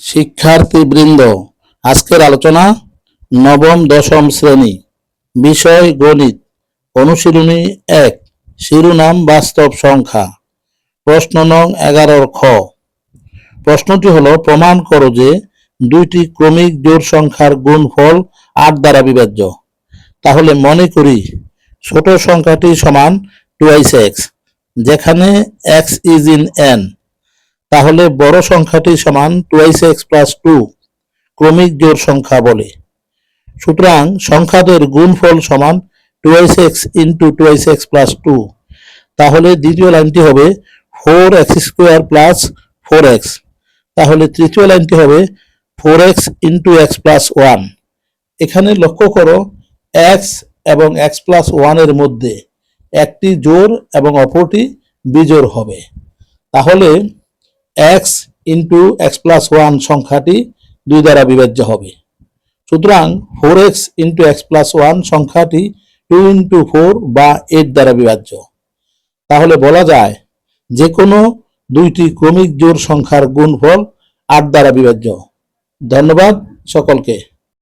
শিক্ষার্থীবৃন্দ, আজকের আলোচনা নবম দশম শ্রেণি, বিষয় গণিত, অনুশীলনী এক, শিরোনাম বাস্তব সংখ্যা, প্রশ্ন নং এগারোর খ। প্রশ্নটি হলো, প্রমাণ করো যে দুইটি ক্রমিক জোড় সংখ্যার গুণফল আট দ্বারা বিভাজ্য তাহলে মনে করি, ছোট সংখ্যাটি সমান টুয়াইস এক্স যেখানে এক্স ইজ ইন এন তাহলে বড় সংখ্যাটি সমান টুয়াইস এক্স প্লাস টু ক্রমিক জোড় সংখ্যা বলে। সুতরাং সংখ্যাদের গুণফল সমান twice X into twice X plus two তাহলে দ্বিতীয় লাইনটি হবে four X square plus four X তাহলে তৃতীয় লাইনটি হবে four X into X plus one এখানে লক্ষ্য করো এক্স এবং এক্স প্লাস ওয়ানের মধ্যে একটি জোর এবং অপরটি বিজোর হবে। তাহলে X into X plus one সংখ্যাটি দুই দ্বারা বিভাজ্য হবে। সুতরাং four X into X plus one সংখ্যাটি টু ইন্টু ফোর বা এইট দ্বারা বিভাজ্য তাহলে বলা যায় যে কোনো দুইটি ক্রমিক জোর সংখ্যার গুণফল আট দ্বারা বিভাজ্য ধন্যবাদ সকলকে।